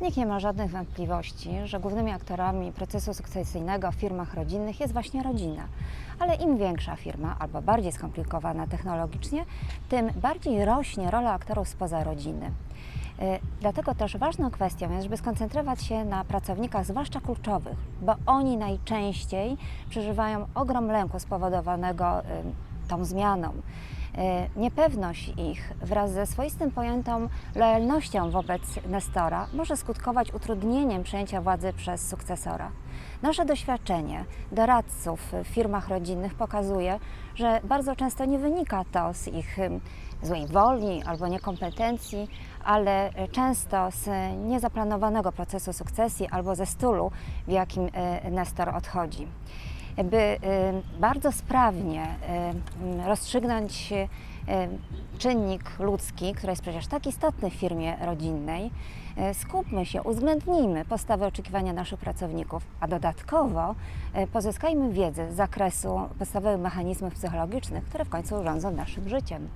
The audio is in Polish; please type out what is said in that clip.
Nikt nie ma żadnych wątpliwości, że głównymi aktorami procesu sukcesyjnego w firmach rodzinnych jest właśnie rodzina. Ale im większa firma albo bardziej skomplikowana technologicznie, tym bardziej rośnie rola aktorów spoza rodziny. Y, Dlatego też ważną kwestią jest, żeby skoncentrować się na pracownikach, zwłaszcza kluczowych, bo oni najczęściej przeżywają ogrom lęku spowodowanego tą zmianą. Y, Niepewność ich wraz ze swoistym pojętą lojalnością wobec Nestora może skutkować utrudnieniem przejęcia władzy przez sukcesora. Nasze doświadczenie doradców w firmach rodzinnych pokazuje, że bardzo często nie wynika to z ich złej woli albo niekompetencji, ale często z niezaplanowanego procesu sukcesji albo ze stylu, w jakim y, Nestor odchodzi by y, bardzo sprawnie y, rozstrzygnąć y, czynnik ludzki, który jest przecież tak istotny w firmie rodzinnej, skupmy się, uwzględnijmy podstawy oczekiwania naszych pracowników, a dodatkowo pozyskajmy wiedzę z zakresu podstawowych mechanizmów psychologicznych, które w końcu rządzą naszym życiem.